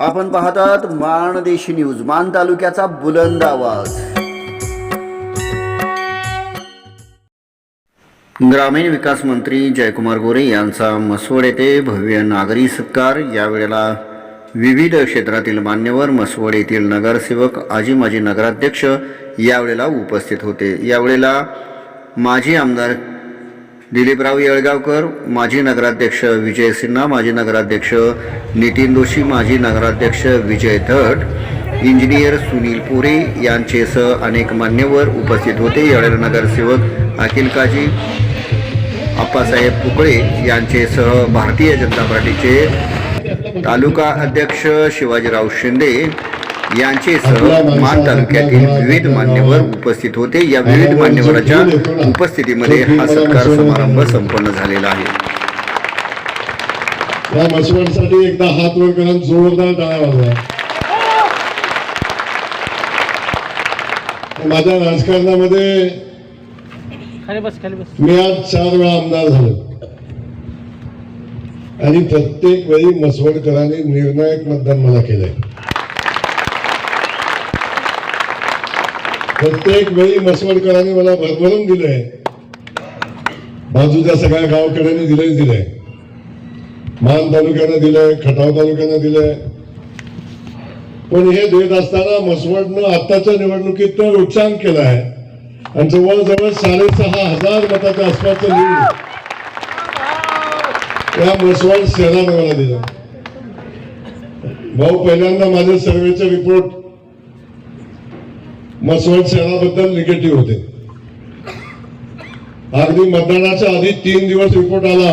आपण पाहतात माणदेशी न्यूज मान तालुक्याचा बुलंद आवाज. ग्रामीण विकास मंत्री जयकुमार गोरे यांचा मसवड येथे भव्य नागरी सत्कार. यावेळेला विविध क्षेत्रातील मान्यवर मसवड येथील नगरसेवक आजी माजी नगराध्यक्ष यावेळेला उपस्थित होते. यावेळेला माजी आमदार दिलीपराव येळगावकर माजी नगराध्यक्ष विजय सिन्हा माजी नगराध्यक्ष नितीन जोशी माजी नगराध्यक्ष विजय धट इंजिनियर सुनील पुरे यांचेसह अनेक मान्यवर उपस्थित होते. यावेळेला नगरसेवक अखिल काजी आप्पासाहेब पुकळे यांचेसह भारतीय जनता पार्टीचे तालुका अध्यक्ष शिवाजीराव शिंदे यांचेसह मान तालुक्यातील विविध मान्यवर उपस्थित होते. या विविध मान्यवरांच्या उपस्थितीमध्ये हा सत्कार समारंभ संपन्न झालेला आहे. या एकदा हात वर करून जोरदार वाजवा. माझ्या राजकारणामध्ये खाली बस खाली बस. मी आज चार वेळा आमदार झालो. आणि प्रत्येक वेळी मसवडकरांनी निर्णायक मतदान मला केलंय. प्रत्येक वेळी मसवडकरांनी मला भरभरून दिलंय. बाजूच्या सगळ्या गावकऱ्यांनी दिलंय दिलंय. मान तालुक्यानं दिलंय खटाव तालुक्यानं दिलंय. पण हे देत असताना मसवडनं आत्ताच्या निवडणुकीत तर उच्चांक केलं आहे. आणि जवळजवळ साडेसहा हजार मताच्या आसपासचं लीड या मसवड शहरानं मला दिलं. भाऊ पहिल्यांदा माझे सर्वेचे रिपोर्ट मसवड शहराबद्दल निगेटिव्ह होते. अगदी मतदानाच्या आधी तीन दिवस रिपोर्ट आला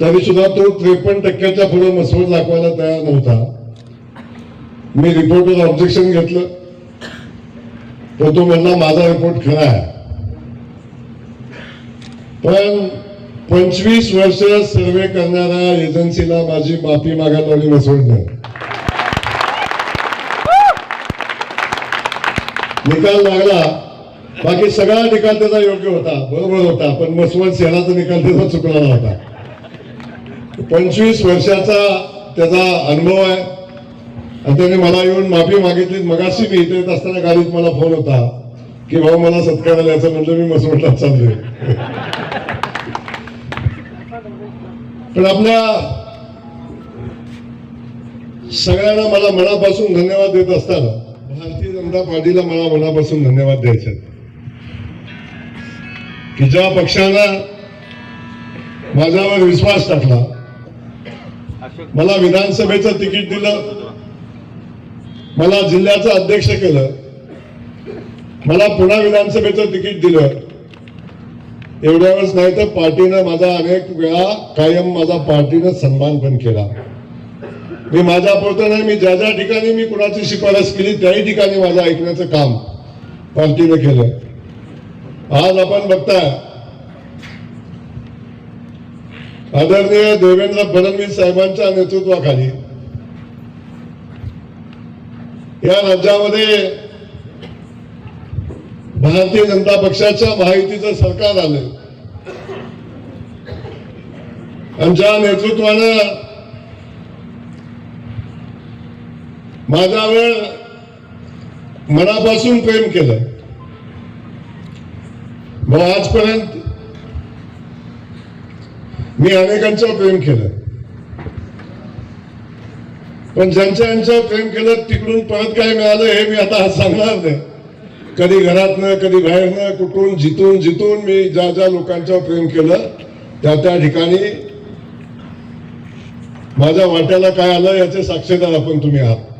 तरी सुद्धा तो त्रेपन्न टक्क्याच्या पुढे मसवड दाखवायला तयार नव्हता. मी रिपोर्टवर ऑब्जेक्शन घेतलं. तर तो म्हणला माझा रिपोर्ट खरा आहे. पण पंचवीस वर्ष सर्वे करणाऱ्या एजन्सीला माझी माफी मागायला लावली मसवडनं. निकाल लागला बाकी सगळा निकाल त्याचा योग्य होता बरोबर होता पण मसवड सेनाचा निकाल त्याचा चुकलेला होता पंचवीस वर्षाचा त्याचा अनुभव आहे. आणि त्याने मला येऊन माफी मागितली मगाशी मी इथे येत असताना गाडीत मला फोन होता की भाऊ मला सत्कार याचं म्हणजे मी मसवडला चाललोय. पण आपल्या सगळ्यांना मला मनापासून धन्यवाद देत असताना भारतीय पार्टीला मला मनापासून धन्यवाद द्यायचे की ज्या पक्षानं माझ्यावर विश्वास टाकला मला विधानसभेचं तिकीट दिलं मला जिल्ह्याचं अध्यक्ष केलं मला पुन्हा विधानसभेचं तिकीट दिलं एवढ्यावरच नाही तर पार्टीनं माझा अनेक वेळा कायम माझा पार्टीनं सन्मान पण केला. मी माझ्या बोलतो नाही मी ज्या ज्या ठिकाणी मी कुणाची शिफारस केली त्याही ठिकाणी माझं ऐकण्याचं काम पार्टीने केलं आज आपण बघताय आदरणीय देवेंद्र फडणवीस साहेबांच्या नेतृत्वाखाली या राज्यामध्ये भारतीय जनता पक्षाच्या महायुतीचं सरकार आलं ज्या नेतृत्वानं माझ्यावर मनापासून प्रेम केलं. मग आजपर्यंत मी अनेकांचं प्रेम केलं. पण ज्यांच्या यांच्यावर प्रेम केलं तिकडून परत काय मिळालं हे मी आता सांगणार नाही. कधी घरातनं कधी बाहेरनं कुठून जिथून जिथून मी ज्या ज्या लोकांचं प्रेम केलं त्या त्या ठिकाणी माझ्या वाट्याला काय आलं याचे साक्षीदार आपण तुम्ही आहात.